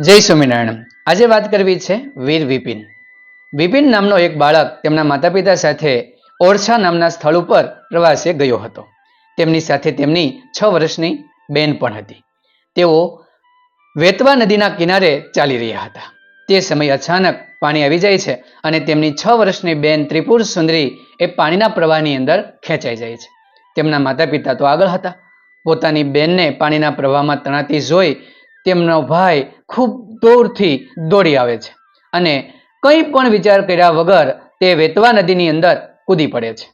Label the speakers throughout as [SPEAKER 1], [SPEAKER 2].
[SPEAKER 1] જય સ્વામિનારાયણ. આજે વાત કરવી છે વીર વિપિન. વિપિન નામનો એક બાળક તેમના માતા પિતા સાથે ઓરછા નામના સ્થળ ઉપર પ્રવાસે ગયો હતો. તેમની સાથે તેમની છ વર્ષની બેન પણ હતી. તેઓ વેતવા નદીના કિનારે ચાલી રહ્યા હતા. તે સમય અચાનક પાણી આવી જાય છે અને તેમની છ વર્ષની બેન ત્રિપુર સુંદરી એ પાણીના પ્રવાહની અંદર ખેંચાઈ જાય છે. તેમના માતા પિતા તો આગળ હતા. પોતાની બેનને પાણીના પ્રવાહમાં તણાતી જોઈ તેમનો ભાઈ ખૂબ દૂરથી દોડી આવે છે અને કંઈ પણ વિચાર કર્યા વગર તે વેતવા નદીની અંદર કૂદી પડે છે.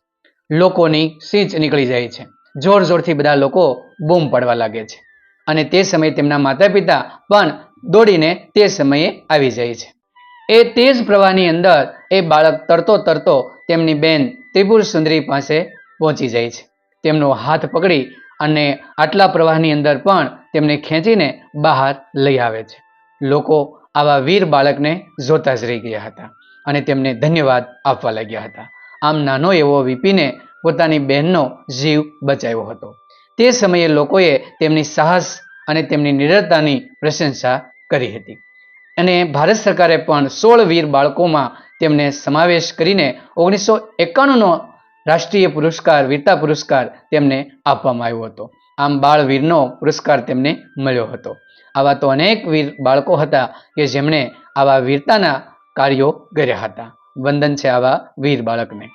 [SPEAKER 1] લોકોની સીંચ નીકળી જાય છે. જોર જોરથી બધા લોકો બૂમ પડવા લાગે છે અને તે સમયે તેમના માતા પિતા પણ દોડીને તે સમયે આવી જાય છે. એ તેજ પ્રવાહની અંદર એ બાળક તરતો તરતો તેમની બેન ત્રિપુર સુંદરી પાસે પહોંચી જાય છે. તેમનો હાથ પકડી અને આટલા પ્રવાહની અંદર પણ તેમને ખેંચીને બહાર લઈ આવે છે. લોકો આવા વીર બાળકને જોતા જ રહી ગયા હતા અને તેમને ધન્યવાદ આપવા લાગ્યા હતા. આમ નાનો એવો વીપીને પોતાની બહેનનો જીવ બચાવ્યો હતો. તે સમયે લોકોએ તેમની સાહસ અને તેમની નિરતાની પ્રશંસા કરી હતી. અને ભારત સરકારે પણ સોળ વીર બાળકોમાં તેમને સમાવેશ કરીને ઓગણીસો એકાણુંનો રાષ્ટ્રીય પુરસ્કાર, વીરતા પુરસ્કાર તેમને આપવામાં આવ્યો હતો. આમ બાળવીરનો પુરસ્કાર તેમને મળ્યો હતો. આવા તો અનેક વીર બાળકો હતા કે જેમણે આવા વીરતાના કાર્યો કર્યા હતા. વંદન છે આવા વીર બાળકને.